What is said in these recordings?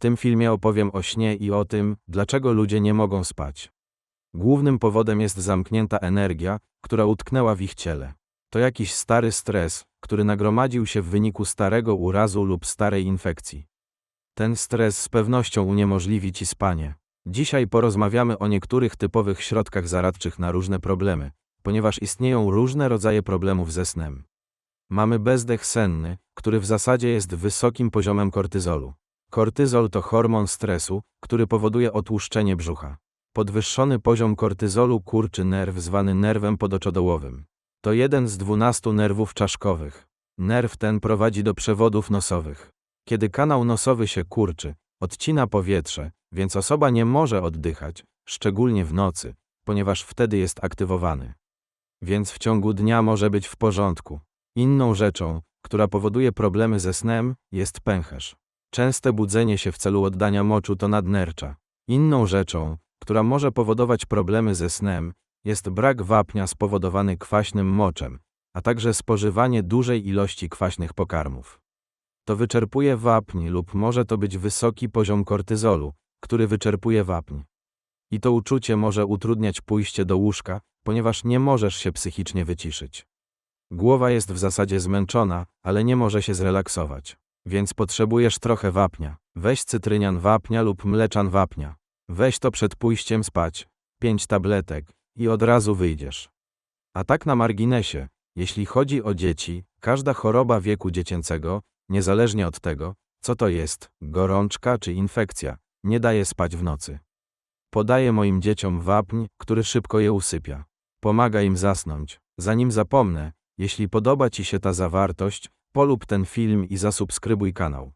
tym filmie opowiem o śnie i o tym, dlaczego ludzie nie mogą spać. Głównym powodem jest zamknięta energia, która utknęła w ich ciele. To jakiś stary stres, który nagromadził się w wyniku starego urazu lub starej infekcji. Ten stres z pewnością uniemożliwi ci spanie. Dzisiaj porozmawiamy o niektórych typowych środkach zaradczych na różne problemy, ponieważ istnieją różne rodzaje problemów ze snem. Mamy bezdech senny, który w zasadzie jest wysokim poziomem kortyzolu. Kortyzol to hormon stresu, który powoduje otłuszczenie brzucha. Podwyższony poziom kortyzolu kurczy nerw zwany nerwem podoczodołowym. To jeden z dwunastu nerwów czaszkowych. Nerw ten prowadzi do przewodów nosowych. Kiedy kanał nosowy się kurczy, odcina powietrze, więc osoba nie może oddychać, szczególnie w nocy, ponieważ wtedy jest aktywowany. Więc w ciągu dnia może być w porządku. Inną rzeczą, która powoduje problemy ze snem, jest pęcherz. Częste budzenie się w celu oddania moczu to nadnercza. Inną rzeczą, która może powodować problemy ze snem, jest brak wapnia spowodowany kwaśnym moczem, a także spożywanie dużej ilości kwaśnych pokarmów. To wyczerpuje wapń lub może to być wysoki poziom kortyzolu, który wyczerpuje wapń. I to uczucie może utrudniać pójście do łóżka, ponieważ nie możesz się psychicznie wyciszyć. Głowa jest w zasadzie zmęczona, ale nie może się zrelaksować. Więc potrzebujesz trochę wapnia. Weź cytrynian wapnia lub mleczan wapnia. Weź to przed pójściem spać, pięć tabletek i od razu wyjdziesz. A tak na marginesie, jeśli chodzi o dzieci, każda choroba wieku dziecięcego, niezależnie od tego, co to jest, gorączka czy infekcja, nie daje spać w nocy. Podaję moim dzieciom wapń, który szybko je usypia. Pomaga im zasnąć. Zanim zapomnę, jeśli podoba Ci się ta zawartość, polub ten film i zasubskrybuj kanał.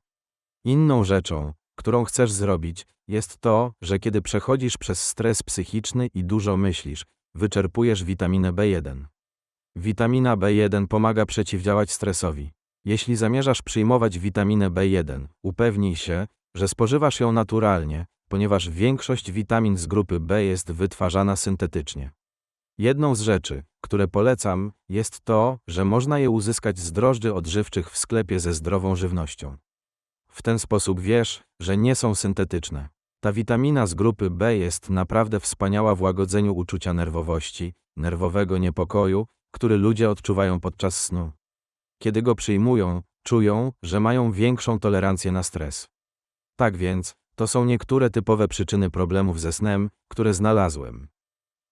Inną rzeczą, którą chcesz zrobić, jest to, że kiedy przechodzisz przez stres psychiczny i dużo myślisz, wyczerpujesz witaminę B1. Witamina B1 pomaga przeciwdziałać stresowi. Jeśli zamierzasz przyjmować witaminę B1, upewnij się, że spożywasz ją naturalnie, ponieważ większość witamin z grupy B jest wytwarzana syntetycznie. Jedną z rzeczy, które polecam, jest to, że można je uzyskać z drożdży odżywczych w sklepie ze zdrową żywnością. W ten sposób wiesz, że nie są syntetyczne. Ta witamina z grupy B jest naprawdę wspaniała w łagodzeniu uczucia nerwowości, nerwowego niepokoju, który ludzie odczuwają podczas snu. Kiedy go przyjmują, czują, że mają większą tolerancję na stres. Tak więc, to są niektóre typowe przyczyny problemów ze snem, które znalazłem.